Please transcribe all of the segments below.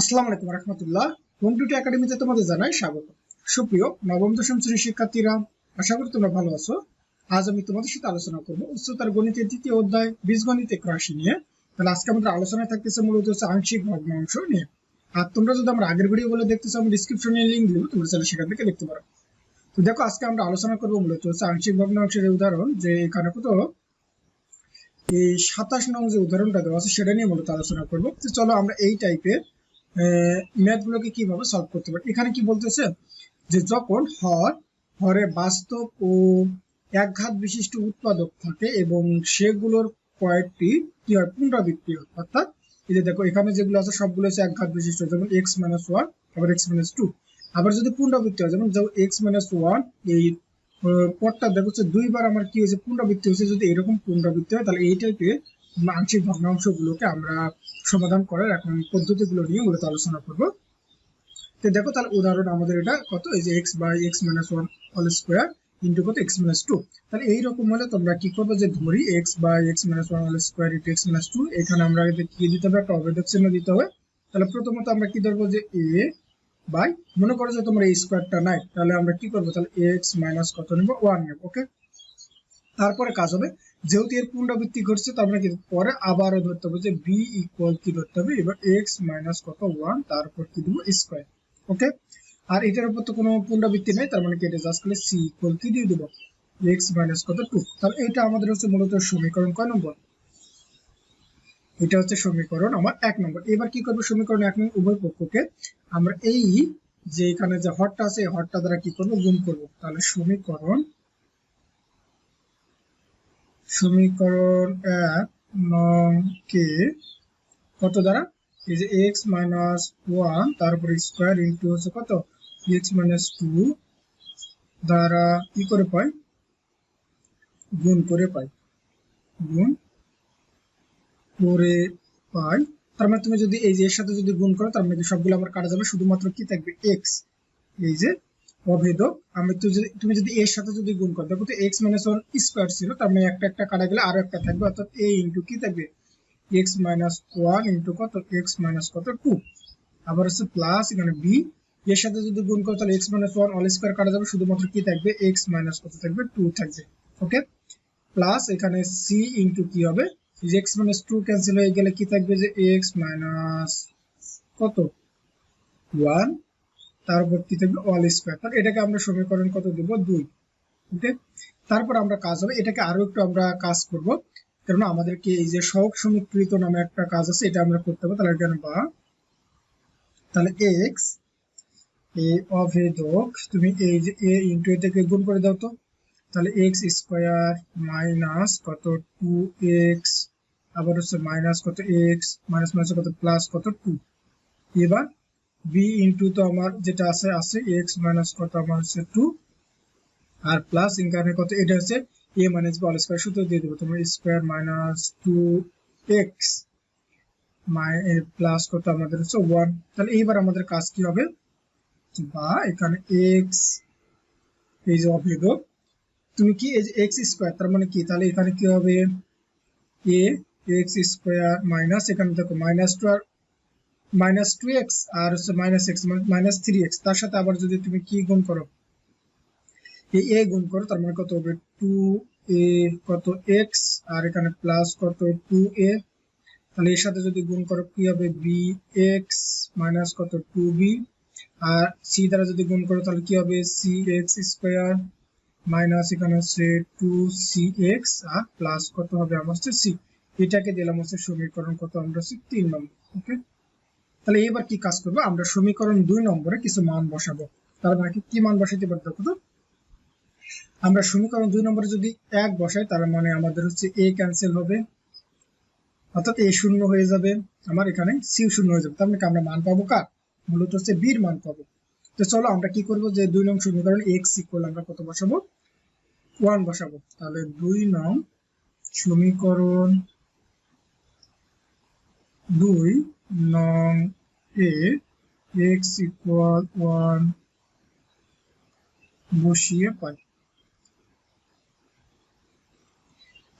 আসসালামু আলাইকুম রহমতুল্লাহ। হোম টুটি একাডেমিতে তোমাদের জানাই স্বাগত। সুপ্রিয় নবম দশম শ্রেণির শিক্ষার্থীরা, আশা করি তোমরা ভালো আছো। আজ আমি তোমাদের সাথে আলোচনা করব উচ্চতর গণিতের দ্বিতীয় অধ্যায়, বীজগণিত রাশি নিয়ে। তাহলে আজকে আমাদের আলোচনায় থাকতেছে মূলত হচ্ছে আংশিক ভগ্নাংশ নিয়ে। আর তোমরা যদি আমরা আগের ভিডিও বলে দেখতে চাও আমি ডিসক্রিপশনে লিঙ্ক দিব, তোমরা চাইলে সেখান থেকে দেখতে পারো। তো দেখো, আজকে আমরা আলোচনা করব মূলত হচ্ছে আংশিক ভগ্নাংশের উদাহরণ, যে এখানে কত? এই সাতাশ নং যে উদাহরণটা দেওয়া আছে, সেটা নিয়ে মূলত আলোচনা করব। চলো আমরা এই টাইপের ম্যাথ গুলোকে কীভাবে সলভ করতে পারি? এখানে কি বলতেছে? যে যখন হর, হরে বাস্তব ও একঘাত বিশিষ্ট উৎপাদক থাকে এবং সেগুলোর কয়েকটি কি হয়? পুনরাবৃত্তি হয়। অর্থাৎ এই যে দেখো, এখানে যেগুলো আছে, সবগুলো হচ্ছে একঘাত বিশিষ্ট, যেমন এক্স মাইনাস ওয়ান আবার এক্স মাইনাস টু আবার যদি পুনরাবৃত্তি হয়, যেমন এক্স মাইনাস ওয়ান এই পদটা দেখো দুইবার আমার কি হয়েছে? পুনরাবৃত্তি হয়েছে। যদি এরকম পুনরাবৃত্তি হয়, তাহলে এই টাইপের আংশিক ভগ্নাংশগুলোকে আমরা সমাধান করার এখন পদ্ধতিগুলো নিয়ে মূলত আলোচনা করব। তো দেখো তাহলে উদাহরণ আমাদের এটা কত? এই যে x by x minus one all square into কত? এক্স মাইনাস টু তাহলে এইরকম হলে তোমরা কি করবে যে ধরি x by x minus one all square into x minus two এখানে আমরা কি দিতে হবে? একটা অবেদক চিহ্ন দিতে হবে। তাহলে প্রথমত আমরা কি ধরবো যে এ বাই মনে করো যে তোমরা এই স্কোয়ারটা নাই, তাহলে আমরা কি করব? তাহলে এক্স মাইনাস কত নেব? ওয়ান নেব ওকে তারপরে কাজ হবে। যেহেতু এর পুনরাবৃত্তি ঘটছে, তো আমরা কি পরে আবারও ধরতে হবে যে বি ইকুয়াল কি ধরতে হবে, এবার এক্স মাইনাস কত? ওয়ান তারপর কি দিব? স্কোয়ার ওকে আর এটার উপর তো কোনো পুনরাবৃত্তি নেই, তার মানে কি এটা জাস্ট করে সি ইকুয়াল কি দিয়ে দেবো? এক্স মাইনাস কত? টু তাহলে এটা আমাদের হচ্ছে মূলত সমীকরণ কয় নম্বর? এটা হচ্ছে সমীকরণ আমার এক নম্বর। এবার কি করব? সমীকরণ এক নম্বর উভয় পক্ষকে আমরা এই যে এখানে যে হরটা আছে, এই হরটা দ্বারা কি করব? গুণ করব। তাহলে সমীকরণ সমীকরণ এক নং কে? কত দ্বারা? এই যে এক্স মাইনাস ওয়ান তারপরে স্কোয়ার ইন্টু হচ্ছে কত? এক্স মাইনাস টু দ্বারা কি করে পাই? গুণ করে পাই। গুণ করে পাই। তার মানে তুমি যদি এই যে এর সাথে যদি গুণ করো, তার মানে সবগুলো আমার কাটা যাবে, শুধুমাত্র কি থাকবে? এক্স এই যে অভেদক আমি যদি তুমি যদি এর সাথে যদি গুণ করো, দেখো তো এক্স মাইনাস ওয়ান স্কোয়ার ছিল, তার মানে একটা একটা কাটা গেলে আরও একটা থাকবে, অর্থাৎ এ ইন্টু কি থাকবে? এক্স মাইনাস ওয়ান ইন্টু কত? এক্স মাইনাস কত? টু আবার হচ্ছে প্লাস এখানে বি এর সাথে যদি গুণ করো, তাহলে x minus one all square কাটা যাবে, শুধুমাত্র কি থাকবে? এক্স মাইনাস কত থাকবে? টু থাকবে। ওকে প্লাস এখানে সি ইন্টু কি হবে? এক্স মাইনাস টু ক্যান্সেল হয়ে গেলে কি থাকবে? যে এক্স মাইনাস কত? ওয়ান তারপর কি থাকবে? অল স্কোয়ার তাহলে এটাকে আমরা সমীকরণ কত দেব? দুই। ওকে তারপর আমরা কাজ হবে, এটাকে আরও একটু আমরা কাজ করব। কারণ আমাদেরকে এই যে সহগ সমীকৃত নামে একটা কাজ আছে, এটা আমরা করতে হবে তাহলে এখানে বা তাহলে এক্স এ অভেদক, তুমি এই যে এ ইন্টু এটাকে গুণ করে দাও তো। তাহলে এক্স স্কোয়ার মাইনাস কত? টু এক্স আবার হচ্ছে মাইনাস কত? এক্স মাইনাস মাইনাস কত? প্লাস কত? টু এবার বি ইন্টু তো আমার যেটা আছে আছে এক্স মাইনাস কত? আমার হচ্ছে টু আর প্লাস এখানে কত? এটা হচ্ছে এ মাইনাস বল স্কোয়ার সূত্র দিয়ে দেবো। তোমার square minus two x plus কত? আমাদের হচ্ছে ওয়ান তাহলে এইবার আমাদের কাজ কি হবে? বা এখানে এক্স এই যে অভেদক তুমি কি এই যে এক্স স্কোয়ার তার মানে কি? তাহলে এখানে কি হবে? এ এক্স স্কোয়ার মাইনাস এখানে দেখো মাইনাস টু আর মাইনাস টু এক্স আর হচ্ছে minus x minus three x তার সাথে আবার যদি তুমি কি গুণ করো? এই এ গুণ করো, তার মানে কত হবে? টু এ কত এক্স আর এখানে প্লাস কত টু এ তাহলে এর সাথে যদি গুণ করো কি হবে? বি এক্স মাইনাস কত টু বি আর সি দ্বারা যদি গুণ করো, তাহলে কি হবে? সি এক্স স্কোয়ার মাইনাস এখানে হচ্ছে টু সি এক্স আর প্লাস কত হবে? আমার হচ্ছে সি এটাকে দিলাম হচ্ছে সমীকরণ কত? আমরা হচ্ছে তিন নম্বর ওকে তাহলে এবার কি কাজ করব? আমরা সমীকরণ দুই নম্বরে কিছু মান বসাবো। তাহলে মানে কি কি মান বসাইতে পারি দেখো তো? আমরা সমীকরণ দুই নম্বরে যদি এক বসাই, তার মানে আমাদের হচ্ছে এ ক্যান্সেল হবে। অর্থাৎ এ শূন্য হয়ে যাবে। আমার এখানে সি শূন্য হয়ে যাবে। তার মানে আমরা মান পাবো কার? মূলত হচ্ছে বির মান পাবো। তো চলো আমরা কি করব? যে দুই নং সমীকরণ এক্স ইকুয়াল আমরা কত বসাবো? ওয়ান বসাবো। তাহলে দুই নং সমীকরণ দুই নং এ এক্স ইকুয়াল ওয়ান বসিয়ে পাই।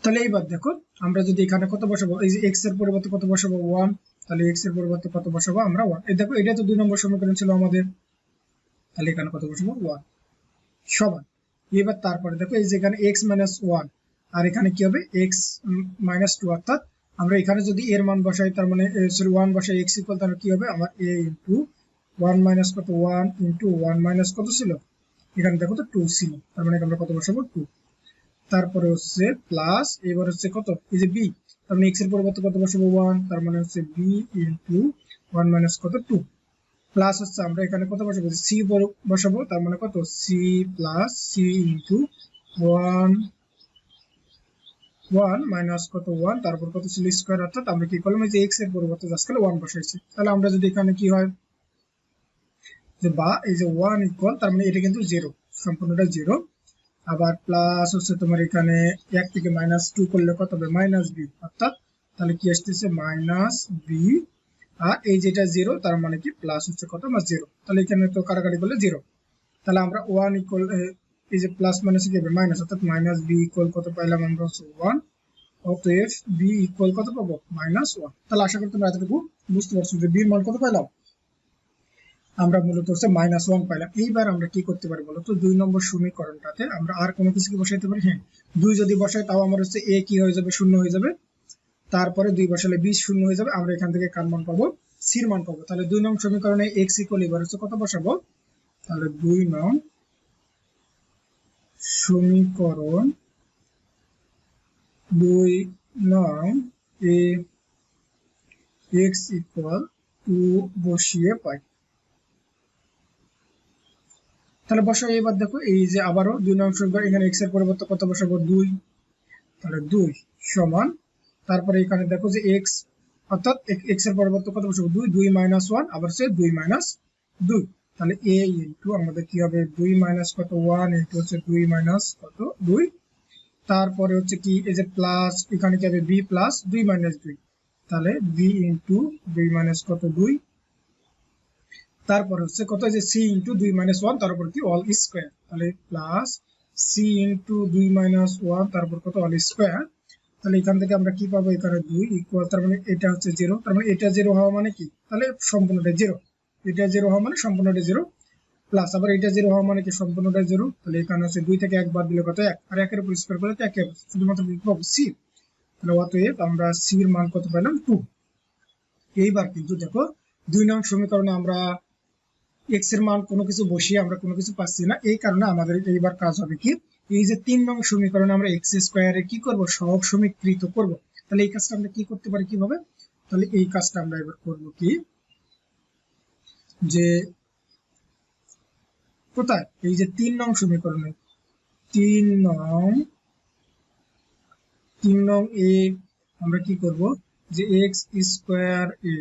তাহলে এইবার দেখো, আমরা যদি এখানে কত বসাবো? এই যে এক্সের পরিবর্তে কত বসাবো? ওয়ান তাহলে এক্সের পরিবর্তে কত বসাবো? আমরা ওয়ান এই দেখো, এটা তো দুই নম্বর সমীকরণ ছিল আমাদের। তাহলে এখানে কত বসাবো? ওয়ান সমান। এবার তারপরে দেখো, এই যেখানে এক্স মাইনাস ওয়ান আর এখানে কি হবে? এক্স মাইনাস টু অর্থাৎ আমরা এখানে যদি এর মান বসাই, তার মানে সরি ওয়ান বসাই এক্স ইকুয়াল তাহলে কি হবে? আমার এ ইন্টু ওয়ান মাইনাস কত? ওয়ান ইন্টু ওয়ান মাইনাস কত ছিল? এখানে দেখো তো টু ছিল। তার মানে আমরা কত বসাবো? টু তারপরে হচ্ছে প্লাস এবার হচ্ছে কত? এই যে বি তার মানে এক্সের পরিবর্তে কত বসাবো? ওয়ান তার মানে হচ্ছে বি ইন্টু ওয়ান মাইনাস কত? টু প্লাস হচ্ছে আমরা এখানে কত বসাবো? সি বসাবো, তার মানে কত? C plus c into one one minus কত ওয়ান তারপর কত ছিল স্কোয়ার অর্থাৎ আমরা কি করলাম যে এক্সের পরিবর্তে জাস্ট ওয়ান বসাইছি। তাহলে আমরা যদি এখানে কি হয়, যে বা, এই যে ওয়ান ইকুয়াল তার মানে এটা কিন্তু জিরো সম্পূর্ণটা জিরো আবার প্লাস হচ্ছে তোমার এখানে এক থেকে মাইনাস টু করলে কত হবে? মাইনাস বি অর্থাৎ তাহলে কি আসতেছে? মাইনাস বি আর এই যেটা জিরো তার মানে কি? প্লাস হচ্ছে কত? আমার জিরো তাহলে এখানে তো কারাকারি করলে জিরো তাহলে আমরা ওয়ান ইকুয়াল এই যে প্লাস মাইনাস কি হবে মাইনাস অর্থাৎ মাইনাস বি ইকুয়াল কত পাইলাম আমরা হচ্ছে ওয়ান অতএব বি ইকুয়াল কত পাবো? মাইনাস ওয়ান তাহলে আশা করি তোমরা এতটুকু বুঝতে পারছ যে বির মান কত পাইলাম? আমরা মূলত হচ্ছে মাইনাস ওয়ান পাইলাম। এইবার আমরা কি করতে পারি বলতো? দুই নম্বর সমীকরণটাতে আমরা আর কোনো কিছু কি বসাইতে পারি? হ্যাঁ দুই যদি বসাই তাও আমার হচ্ছে এ কি হয়ে যাবে? শূন্য হয়ে যাবে। তারপরে দুই বসালে বিশ শূন্য হয়ে যাবে। আমরা এখান থেকে কার মান পাবো? সির মান পাবো। তাহলে দুই নং সমীকরণে এক্স ইকুয়াল এবার হচ্ছে কত বসাবো? তাহলে দুই নং সমীকরণ দুই নং এ এক্স ইকুয়াল টু বসিয়ে পাই। তাহলে বসাই এবার দেখো এই যে আবারও দুই নং সমীকরণ এখানে এক্সের পরিবর্তে কত বসাবো? দুই। তাহলে দুই সমান, তারপরে এখানে দেখো যে এক্স, অর্থাৎ এক্সের পরিবর্তে কত বসাবো? দুই দুই মাইনাস ওয়ান, আবার সে দুই মাইনাস দুই। তাহলে এ ইন্টু আমাদের কি হবে? দুই মাইনাস কত? ওয়ান ইন্টু হচ্ছে দুই মাইনাস কত? দুই। তারপরে হচ্ছে কি? এই যে প্লাস এখানে কি হবে? বি প্লাস দুই মাইনাস দুই। তাহলে বি ইন্টু দুই মাইনাস কত? দুই। তারপর হচ্ছে কত? যে সি ইন্টু দুই মাইনাস ওয়ান তারপর কি? অল স্কোয়ার তাহলে প্লাস সি ইন্টু দুই মাইনাস ওয়ান তারপর কত? অল স্কোয়ার তাহলে এখান থেকে আমরা কি পাবো? এখানে দুই ইকুয়াল তার মানে এটা হচ্ছে জিরো তার মানে এটা জিরো হওয়া মানে কি? তাহলে সম্পূর্ণটা জিরো এটা জিরো হওয়া মানে সম্পূর্ণটা জিরো প্লাস আবার এটা জিরো হওয়া মানে কি সম্পূর্ণটা জিরো তাহলে এখানে হচ্ছে দুই থেকে এক বাদ দিলে কত এক? আর একের উপর স্কোয়ার করলে তো এক শুধুমাত্র পাবো সি তাহলে অতএব আমরা সির মান কত পেলাম? টু এইবার কিন্তু দেখো দুই নং সমীকরণে আমরা এক্সের মান কোনো কিছু বসিয়ে আমরা কোনো কিছু পাচ্ছি না। এই কারণে আমাদের এইবার কাজ হবে কি? এই যে তিন নং সমীকরণে আমরা এক্স স্কোয়ারে কি করব? সহগ সমীকৃত করব। তাহলে এই কাজটা আমরা কি করতে পারি কীভাবে? তাহলে এই কাজটা আমরা এবার করব কি? যে কোথায়? এই যে তিন নং সমীকরণে। তিন নং তিন নং এ আমরা কি করব? যে এক্স স্কোয়ার এ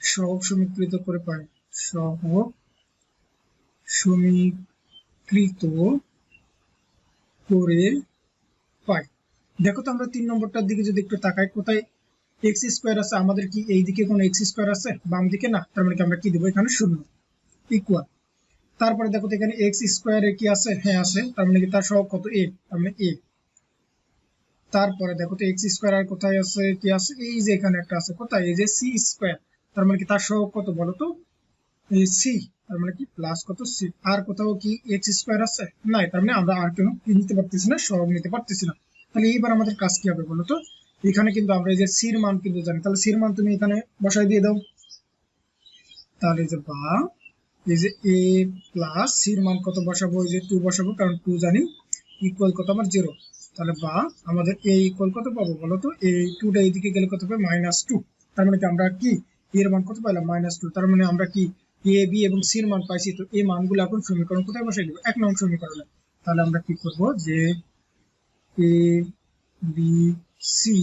সহগ সমীকৃত করে পাই। সহগ সমীকৃত করে পাই। দেখো তো আমরা তিন নম্বরটার দিকে যদি একটু তাকাই, কোথায় এক্স স্কোয়ার আছে, আমাদের কি এই দিকে কোনো এক্স স্কোয়ার আছে? বাম দিকে না? তার মানে আমরা কি দেবো এখানে? শূন্য। ইকুয়াল তারপরে দেখো তো এখানে এক্স স্কোয়ারে কি আছে? হ্যাঁ আছে। তার মানে কি তার সহ কত? এ তার মানে এ তারপরে দেখো তো এক্স স্কোয়ার আর কোথায় আছে? কি আছে? এই যে এখানে একটা আছে। কোথায়? এই যে সি স্কোয়ার তার মানে কি তার সহ কত বলো তো? এই সি তার মানে কি প্লাস কত সি আর কোথাও কি এক্স স্কোয়ার আছে? নাই। তার মানে আমরা আর কোনো নিতে পারতেছি না, সহগ নিতে পারতেছি না। তাহলে এইবার আমাদের কাজ কি হবে বলো তো? এখানে কিন্তু আমরা যে সির মান কিন্তু জানি। তাহলে সির মান তুমি এখানে বসাই দিয়ে দাও। তাহলে যে বা, এই যে এ প্লাস সির মান কত বসাবো? এই যে টু বসাবো, কারণ টু জানি ইকুয়াল কত? আমার জিরো তাহলে বা, আমাদের এ ইকুয়াল কত পাবো বলো তো? এই টুটা এইদিকে গেলে কত পাবে? মাইনাস টু তার মানে কি আমরা কি? এর মান কত পাইলাম? মাইনাস টু তার মানে আমরা কি? এ বি এবং সির মান পাইছি, তো এই মানগুলো এখন সমীকরণ কোথায় বসাই দিব? এক নং সমীকরণে। তাহলে আমরা কি করব? যে এ বি সি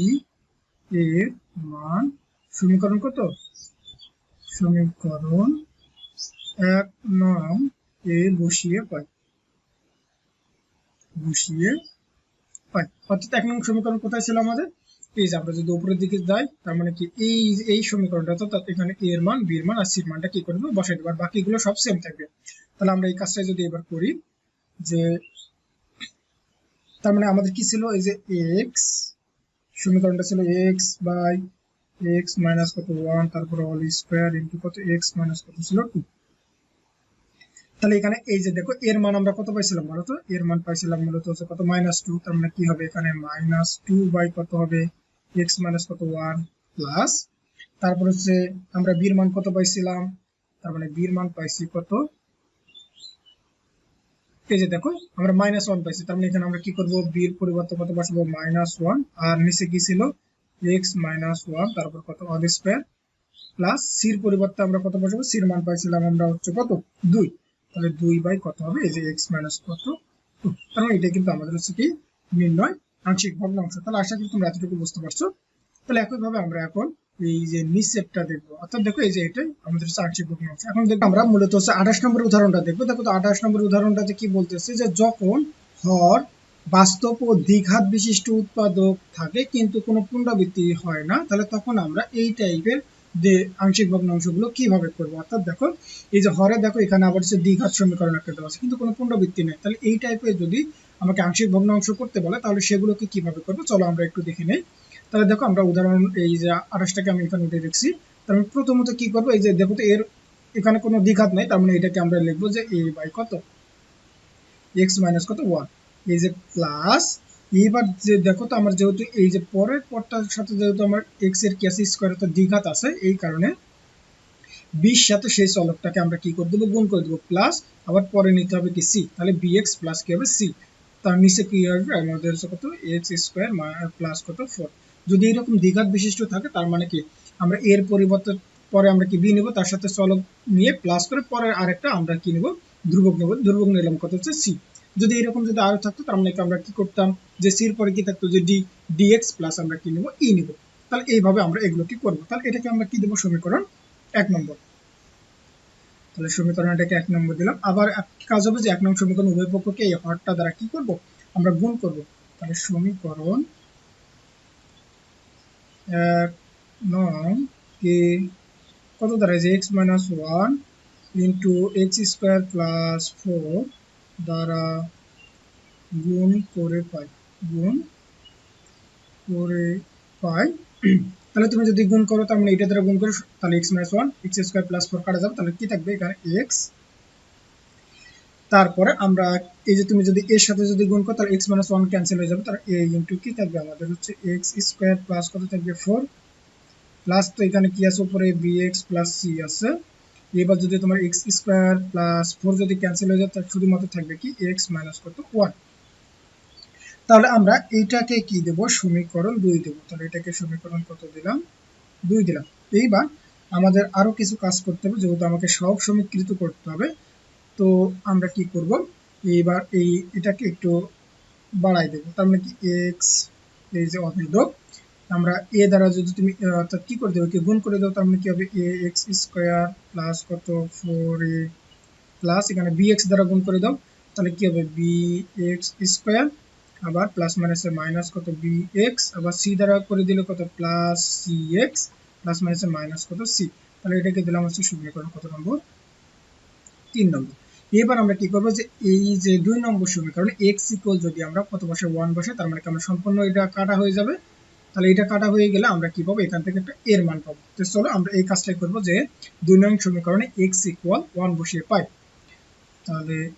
এর মান সমীকরণ কত? সমীকরণ এক নাম এ বসিয়ে পাই। বসিয়ে পাই। অর্থাৎ এক নং সমীকরণ কোথায় ছিল আমাদের? এই যে আমরা যদি উপরের দিকে যাই, তার মানে কি এই এই সমীকরণটা অর্থাৎ এখানে এ এর মান বি এর মান, আর সি এর মানটা কি করে দেবো? বসাই দেবো। আর বাকিগুলো সব সেম থাকবে। তাহলে আমরা এই কাজটা যদি এবার করি যে, তার মানে আমাদের কি ছিল? এই যে এক্স সমীকরণটা ছিল এক্স বাই এক্স মাইনাস কত ওয়ান তারপরে অল স্কোয়ার ইন্টু কত এক্স মাইনাস কত ছিল টু তাহলে এখানে এই যে দেখো, এর মান আমরা কত পাইছিলাম বলো তো? এর মান পাইছিলাম মূলত হচ্ছে কত মাইনাস টু তার মানে কি হবে? এখানে মাইনাস টু বাই কত হবে? এক্স মাইনাস কত ওয়ান প্লাস তারপর হচ্ছে আমরা বির মান কত পাইছিলাম? তার মানে বির মান পাইছি কত এই যে দেখো, আমরা মাইনাস ওয়ান পাইছি, তার মানে এখানে আমরা কি করব? বির পরিবর্তে কত বসাবো? মাইনাস ওয়ান আর নিচে কি ছিল? এক্স মাইনাস ওয়ান তারপর কত? অল স্কোয়ার প্লাস সির পরিবর্তে আমরা কত বসাবো? সির মান পাইছিলাম আমরা হচ্ছে কত? দুই। তাহলে দুই বাই কত হবে? এই যে এক্স মাইনাস কত? তার মানে এটা কিন্তু আমাদের হচ্ছে কি নির্ণয়, আংশিক ভগ্নাংশ। তাহলে আশা করি তোমরা এতটুকু বুঝতে পারছ। তাহলে একইভাবে আমরা এখন এই যে নিচেরটা দেখব। অর্থাৎ দেখো এই যে এটাই আমাদের হচ্ছে আংশিক ভগ্নাংশ এখন দেখব আমরা মূলত হচ্ছে আঠাশ নম্বর উদাহরণটা দেখব। দেখো তো আঠাশ নম্বর উদাহরণটাতে কি বলতেছে যে যখন হর বাস্তব ও দ্বিঘাত বিশিষ্ট উৎপাদক থাকে কিন্তু কোনো পুনরাবৃত্তি হয় না, তাহলে তখন আমরা এই টাইপের যে আংশিক ভগ্নাংশগুলো কীভাবে করব? অর্থাৎ দেখো এই যে হরে দেখো এখানে আবার হচ্ছে দ্বিঘাত সমীকরণ একটা দেওয়া আছে, কিন্তু কোনো পুনরাবৃত্তি নেই। তাহলে এই টাইপের যদি আমাকে আংশিক ভগ্নাংশ করতে বলে, তাহলে সেগুলোকে কীভাবে করব? চলো আমরা একটু দেখে নেই। তাহলে দেখো আমরা উদাহরণ এই যে আঠাশটাকে আমি এখানে উঠে দেখছি তাহলে প্রথমত কি করব? এই যে দেখো তো এর এখানে কোনো দ্বিঘাত নাই, তার মানে এটাকে আমরা লিখব যে এ বাই কত? এক্স মাইনাস কত? ওয়ান এই যে প্লাস এবার যে দেখো তো আমার যেহেতু এই যে পরের পরটার সাথে যেহেতু আমার এক্সের ক্যাসি স্কোয়ার তো দ্বিঘাত আছে, এই কারণে বিশ সাথে সেই চলকটাকে আমরা কি করে দেবো? গুণ করে দেবো প্লাস আবার পরে নিতে হবে কি? সি তাহলে বি এক্স প্লাস কি হবে? সি তার নিচে কি হবে আমাদের কত? এক্স স্কোয়ার প্লাস কত? ফোর যদি এরকম দ্বিঘাত বিশিষ্ট থাকে, তার মানে কি? আমরা এর পরিবর্তে পরে আমরা কি বি নেব? তার সাথে চলক নিয়ে প্লাস করে পরে আরেকটা আমরা কি নেব? ধ্রুবক নেব। ধ্রুবক নিলাম কত হচ্ছে? সি যদি এরকম যদি আরও থাকতো, তার মানে আমরা কি করতাম? যে সির পরে কি থাকতো? যে ডি ডিএক্স প্লাস আমরা কি নেব? ই নেব। তাহলে এইভাবে আমরা এগুলো কি করব? তাহলে এটাকে আমরা কি দেবো? সমীকরণ এক নম্বর। তাহলে সমীকরণ এটাকে এক নম্বর দিলাম। আবার কাজ হবে যে এক নম্বর সমীকরণ উভয় পক্ষকে এই হরটা দ্বারা কি করব? আমরা গুণ করব। তাহলে সমীকরণ এক নং কে কত যে x minus one into x square plus four দ্বারা গুণ করে পাই, গুণ করে পাই। তাহলে তুমি যদি গুণ করো, তার মানে এটা দ্বারা গুণ করো, তাহলে x minus one x square plus four কাটা যাবে। তাহলে কি থাকবে? এখানে এক্স তারপরে আমরা এই যে তুমি যদি এর সাথে যদি গুণ করো, তাহলে এক্স মাইনাস ওয়ান ক্যান্সেল হয়ে যাবে। তাহলে এ ইন্টু কি থাকবে? আমাদের হচ্ছে এক্স স্কোয়ার প্লাস কত থাকবে? ফোর প্লাস তো এখানে কি আছে? উপরে বি এক্স প্লাস সি আছে। এবার যদি তোমার এক্স স্কোয়ার প্লাস ফোর যদি ক্যান্সেল হয়ে যায়, তাহলে শুধুমাত্র থাকবে কি? এক্স মাইনাস কত? ওয়ান তাহলে আমরা এইটাকে কি দেব? সমীকরণ দুই দেব। তাহলে এটাকে সমীকরণ কত দিলাম? দুই দিলাম। এইবার আমাদের আরও কিছু কাজ করতে হবে, যেহেতু আমাকে সব সমীকৃত করতে হবে। তো আমরা কি করব? এইবার এই এটাকে একটু বাড়াই দেব। তার মানে কি? এক্স এই যে অভেদক আমরা এ দ্বারা যদি তুমি অর্থাৎ কি করে দেবো? কি গুণ করে দেবো, তার মানে কি হবে? এ এক্স স্কোয়ার প্লাস কত? ফোর এ প্লাস এখানে বি এক্স দ্বারা গুণ করে দাও। তাহলে কি হবে? বি এক্স স্কোয়ার আবার প্লাস মাইনাসে মাইনাস কত? বি এক্স আবার সি দ্বারা করে দিলে কত? প্লাস সি এক্স প্লাস মাইনাসে মাইনাস কত? সি তাহলে এটাকে দিলাম হচ্ছে সমীকরণ কত নম্বর? তিন নম্বর। এবার আমরা কি করব যে, এই যে দুই নম্বর সমীকরণে এক্স ইকুয়াল যদি আমরা কত বসে ওয়ান বসে তার মানে আমরা সম্পূর্ণ এটা কাটা হয়ে যাবে? তাহলে এটা কাটা হয়ে গেলে আমরা কি পাবো? এখান থেকে একটা এর মান পাবো। তো চলো আমরা এই কাজটাই করব যে, দুই নং সমীকরণে এক্স ইকুয়াল ওয়ান বসিয়ে পাই। তাহলে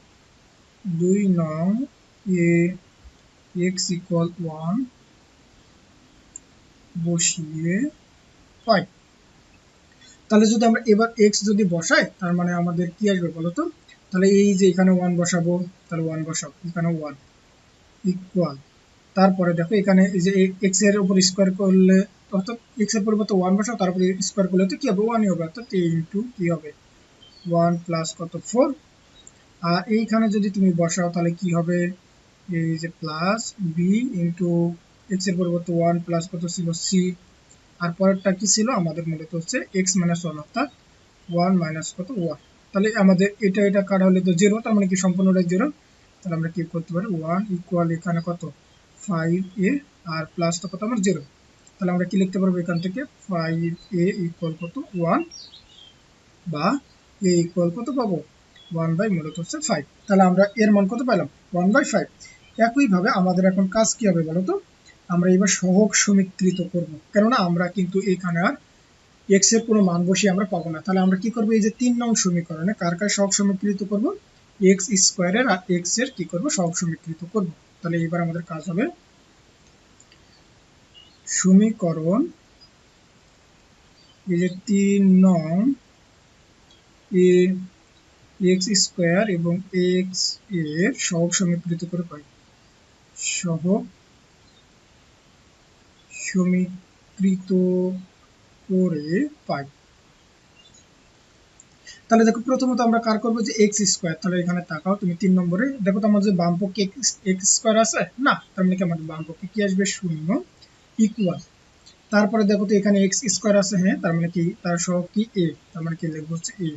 দুই নং এ এক্স ইকুয়াল ওয়ান বসিয়ে পাই। তাহলে যদি আমরা এবার এক্স যদি বসাই, তার মানে আমাদের কি আসবে বলতো? তাহলে এই যে এখানে ওয়ান বসাবো, তাহলে ওয়ান বসাবো এখানে ওয়ান ইকুয়াল তারপরে দেখো এখানে এই যে এক্সের উপর স্কোয়ার করলে, অর্থাৎ এক্সের পরিবর্তে ওয়ান বসাও তারপরে স্কোয়ার করলে তো কি হবে? ওয়ানই হবে, অর্থাৎ এ ইন্টু কি হবে? ওয়ান প্লাস কত? ফোর আর এইখানে যদি তুমি বসাও, তাহলে কি হবে? এই যে প্লাস বি ইন্টু এক্সের পরিবর্তে ওয়ান প্লাস কত ছিল? সি আর পরেরটা কি ছিল? আমাদের মূলত হচ্ছে এক্স মাইনাস ওয়ান অর্থাৎ ওয়ান মাইনাস কত? ওয়ান তাহলে আমাদের এটা এটা কাটা হলে তো জিরো তার মানে কি সম্পূর্ণটা জিরো তাহলে আমরা কি করতে পারি ওয়ান ইকুয়াল এখানে কত? ফাইভ এ আর প্লাস তো কত? আমার জিরো তাহলে আমরা কি লিখতে পারব এখান থেকে? ফাইভ এ ইকুয়াল কত? ওয়ান বা এ ইকুয়াল কত পাবো? ওয়ান বাই মূলত হচ্ছে ফাইভ তাহলে আমরা এর মান কত পাইলাম? ওয়ান বাই ফাইভ একইভাবে আমাদের এখন কাজ কি হবে বলতো? আমরা এবার সহগ সমীকৃত করব। কেননা আমরা কিন্তু এখানে আর এক্সের কোনো মান বসিয়ে আমরা পাবো না। তাহলে আমরা কি করব? এই যে তিন নং সমীকরণে কার কার সহগ সমীকৃত করব? এক্স স্কোয়ারের আর এক্সের কি করব? সহগ সমীকৃত করব। তাহলে এবার আমাদের কাজ হবে সমীকরণ এই যে তিন নং এ এক্স স্কোয়ার এবং এক্সের সহগ সমীকৃত করে পাই। সহগ সমীকৃত করে পাই তাহলে দেখো প্রথমত আমরা কার করব যে এক্স স্কোয়ার। তাহলে এখানে তাকাও, তুমি তিন নম্বরে। দেখো তো আমাদের বাম পক্ষে এক্স স্কোয়ার আছে? না, তার মানে কি আমাদের বাম পক্ষে কি আসবে? শূন্য। ইকুয়াল তারপরে দেখো তো এখানে এক্স স্কোয়ার আছে হ্যাঁ? তার মানে কি? তার সহ কি? এ। তার মানে কি লিখব হচ্ছে এ।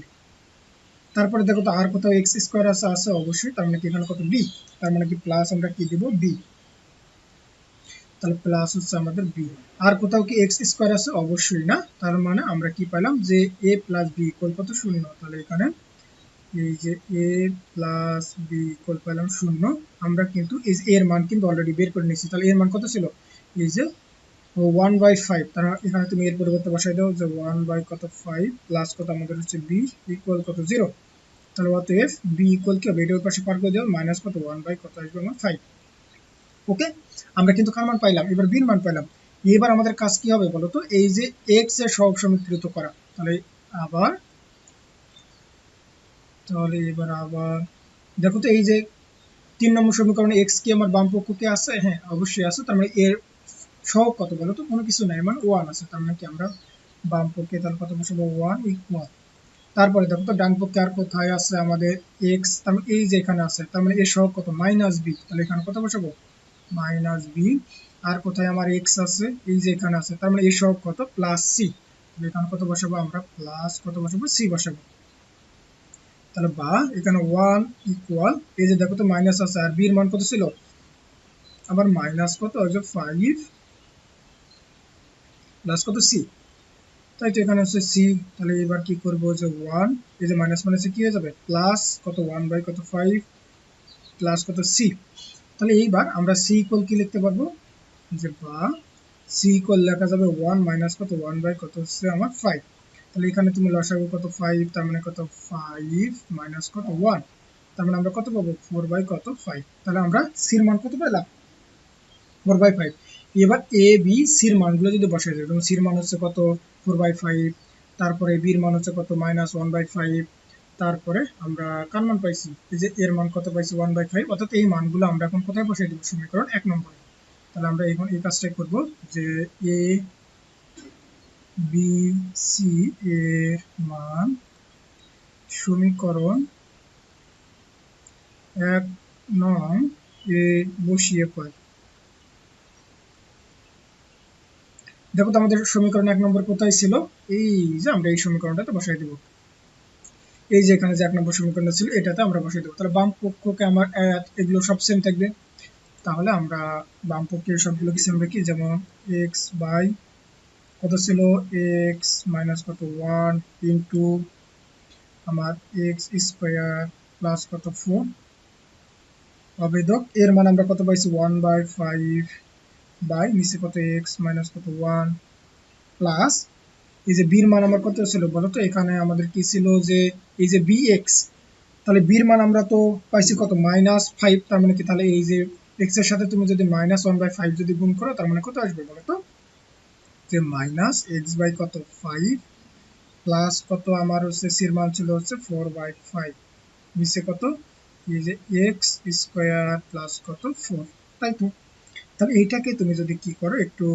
তারপরে দেখো তো আর কোথাও এক্স স্কোয়ার আছে আছে অবশ্যই। তার মানে কি এখানে কত? বি। তার মানে কি প্লাস আমরা কি দিব? বি। তাহলে প্লাস হচ্ছে আমাদের বি আর কোথাও কি এক্স স্কোয়ার আছে? অবশ্যই না। তার মানে আমরা কি পেলাম যে এ প্লাস বি ইকুয়াল কত? শূন্য। তাহলে এখানে এই যে এ প্লাস বি ইকুয়াল পেলাম শূন্য। আমরা কিন্তু এই এর মান কিন্তু অলরেডি বের করে নিয়েছি। তাহলে এর মান কত ছিল? এই যে ওয়ান বাই ফাইভ তারা এখানে তুমি এর পরিবর্তে বসাই দাও যে ওয়ান বাই কত? ফাইভ প্লাস কত? আমাদের হচ্ছে বি ইকুয়াল কত? জিরো তাহলে অতএব বি ইকুয়াল কি হবে? এটা ওই পাশে পার করে দেবো মাইনাস কত? ওয়ান বাই কত? আসবে আমার ফাইভ ওকে? আমরা কিন্তু কার মান পাইলাম? এবার বির মান পাইলাম। এবার আমাদের কাজ কি হবে বলতো? এই যে এক্সের সহগ সমীকৃত করা। তাহলে আবার, তাহলে এবার আবার, দেখো তো এই যে তিন নম্বর সমীকরণে এক্স কি আমার বাম পক্ষকে আছে? হ্যাঁ অবশ্যই আছে। তার মানে এর সহগ কত বলো তো কোনো কিছু নাই। মানে ওয়ান আছে। তার মানে কি আমরা বাম পক্ষে তাহলে কত বসাবো? ওয়ান ইকুয়াল তারপরে দেখো তো ডান পক্ষে আর কোথায় আছে আমাদের এক্স তার মানে এই যে এখানে আছে। তার মানে এর সহগ কত? মাইনাস বি তাহলে এখানে কত বসাবো? মাইনাস বি আর কোথায় আমার এক্স আছে? এই যে এখানে আছে, তার মানে সহগ কত? প্লাস সি এখানে কত বসাবো আমরা? প্লাস কত বসাবো? সি বসাবো। তাহলে বা, এখানে ওয়ান ইকুয়াল এই যে দেখো তো মাইনাস আছে, আর বির মান কত ছিল? আবার মাইনাস কত? ওই যে ফাইভ প্লাস কত সি তাই তো এখানে হচ্ছে সি তাহলে এবার কি করব? যে ওয়ান এই যে মাইনাস মাইনাসে কি হয়ে যাবে? প্লাস কত? ওয়ান বাই কত? ফাইভ প্লাস কত? সি তাহলে এইবার আমরা সি ইকুয়াল কি লিখতে পারব? যে বা সি ইকুয়াল লেখা যাবে ওয়ান মাইনাস কত? ওয়ান বাই কত হচ্ছে আমার ফাইভ তাহলে এখানে তুমি লসাগু কত? ফাইভ তার মানে কত? ফাইভ মাইনাস কত? ওয়ান তার মানে আমরা কত পাবো? ফোর বাই কত? ফাইভ তাহলে আমরা সির মান কত পেলাম? ফোর বাই ফাইভ এবার এ বি সির মানগুলো যদি বসাই যায় যেমন সির মান হচ্ছে কত? ফোর বাই ফাইভ তারপরে বির মান হচ্ছে কত? মাইনাস ওয়ান বাই ফাইভ তারপরে আমরা কার মান পাইছি? এই যে এর মান কত পাইছি? ওয়ান বাই ফাইভ অর্থাৎ এই মানগুলো আমরা এখন কোথায় বসাই দেবো সমীকরণ এক নম্বরে। তাহলে আমরা এখন এই কাজটাই করব যে এ বি সি এর মান সমীকরণ এক নং এ বসিয়ে পাই দেখো তো আমাদের সমীকরণ এক নম্বর কোথায় ছিল? এই যে আমরা এই সমীকরণটাতে বসাই দেব। এই যে এখানে যে এক নম্বর সমীকরণটা ছিল, এটাতে আমরা বসাই দেবো। তাহলে বাম পক্ষকে আমার এগুলো সব সেম থাকবে। তাহলে আমরা বাম পক্ষের সবগুলো কি সেম রাখি যেমন এক্স বাই কত ছিল? এক্স মাইনাস কত? ওয়ান ইন্টু আমার এক্স স্কোয়ার প্লাস কত? ফোর অবেদক, এর মান আমরা কত পাইছি? ওয়ান বাই ফাইভ বাই নিচে কত? এক্স মাইনাস কত? ওয়ান প্লাস এই যে বির মান আমার কত ছিল বলো তো? এখানে আমাদের কি ছিল যে এই যে বি এক্স তাহলে বির মান আমরা তো পাইছি কত? মাইনাস ফাইভ তার মানে কি? তাহলে এই যে এক্সের সাথে তুমি যদি মাইনাস ওয়ান বাই ফাইভ যদি গুণ করো, তার মানে কত আসবে বলো তো? যে মাইনাস এক্স বাই কত? ফাইভ প্লাস কত আমার হচ্ছে সির মান ছিল হচ্ছে ফোর বাই ফাইভ নিচে কত? এই যে এক্স স্কোয়ার প্লাস কত? ফোর তাই তো? তাহলে এইটাকে তুমি যদি কি করো, একটু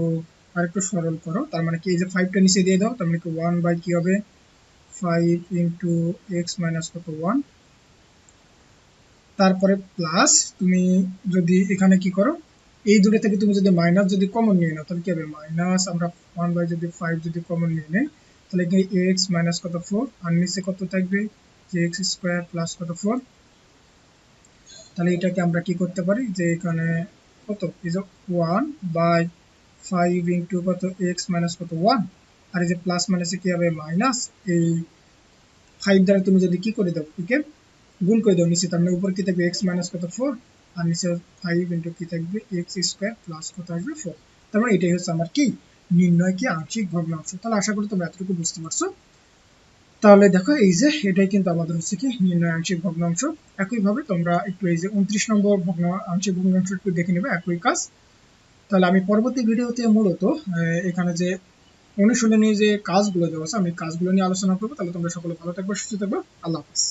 আর একটু সরল করো। তার মানে কি এই যে ফাইভটা নিচে দিয়ে দাও, তার মানে কি ওয়ান বাই কি হবে? ফাইভ ইন্টু এক্স মাইনাস কত? ওয়ান তারপরে প্লাস তুমি যদি এখানে কি করো, এই দুটো থেকে তুমি যদি মাইনাস যদি কমন নিয়ে নাও, তাহলে কি হবে? মাইনাস আমরা ওয়ান বাই যদি ফাইভ যদি কমন নিয়ে নেই, তাহলে কি এক্স মাইনাস কত? ফোর আর নিচে কত থাকবে? যে এক্স স্কোয়ার প্লাস কত? ফোর তাহলে এটাকে আমরা কি করতে পারি? যে এখানে কত? যে ওয়ান বাই ফাইভ ইন্টু কত এক্স মাইনাস কত ওয়ান আর এই যে প্লাস মাইনাসে কি হবে? মাইনাস এই ফাইভ দ্বারা তুমি যদি কি করে দাও, একে গুণ করে দাও নিচে, তার মানে উপর কি থাকবে? এক্স মাইনাস কত ফোর আর নিচে ফাইভ ইন্টু কি থাকবে? এক্স স্কোয়ার প্লাস কত আসবে? ফোর তার মানে এটাই হচ্ছে আমার কি? নির্ণয় কি? আংশিক ভগ্নাংশ তাহলে আশা করি তোমরা এতটুকু বুঝতে পারছ। তাহলে দেখো, এই যে এটাই কিন্তু আমাদের হচ্ছে কি? নির্ণয় আংশিক ভগ্নাংশ একইভাবে তোমরা একটু এই যে উনত্রিশ নম্বর ভগ্ন, আংশিক ভগ্নাংশ একটু দেখে নেবে, একই কাজ। তাহলে আমি পরবর্তী ভিডিওতে মূলত এখানে যে অনুশীলনী যে কাজগুলো দেওয়া আছে, আমি কাজগুলো নিয়ে আলোচনা করব। তাহলে তোমরা সকলে ভালো থাকবে, সুস্থ থাকবে। আল্লাহ হাফিজ।